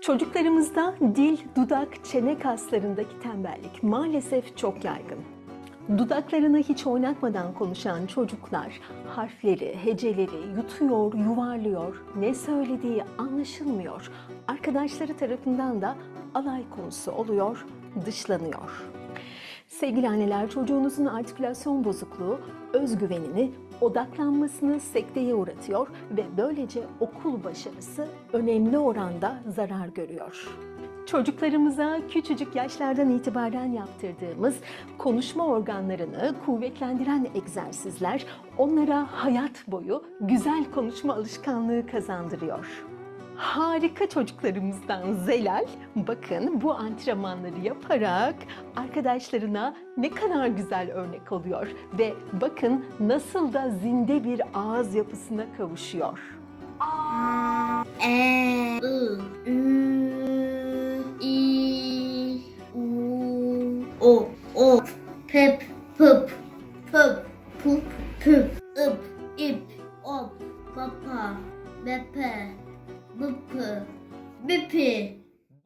Çocuklarımızda dil, dudak, çene kaslarındaki tembellik maalesef çok yaygın. Dudaklarını hiç oynatmadan konuşan çocuklar harfleri, heceleri yutuyor, yuvarlıyor, ne söylediği anlaşılmıyor. Arkadaşları tarafından da alay konusu oluyor, dışlanıyor. Sevgili anneler çocuğunuzun artikülasyon bozukluğu özgüvenini, odaklanmasını sekteye uğratıyor ve böylece okul başarısı önemli oranda zarar görüyor. Çocuklarımıza küçücük yaşlardan itibaren yaptırdığımız konuşma organlarını kuvvetlendiren egzersizler onlara hayat boyu güzel konuşma alışkanlığı kazandırıyor. Harika çocuklarımızdan Zelal bakın bu antrenmanları yaparak arkadaşlarına ne kadar güzel örnek oluyor ve bakın nasıl da zinde bir ağız yapısına kavuşuyor. E, I, Ü, İ, U, O, O, Pep, Pıp, Pıp, Pup, Püp, Ip, İp, Op, Papa, Bepe, Bıpı, Bipi,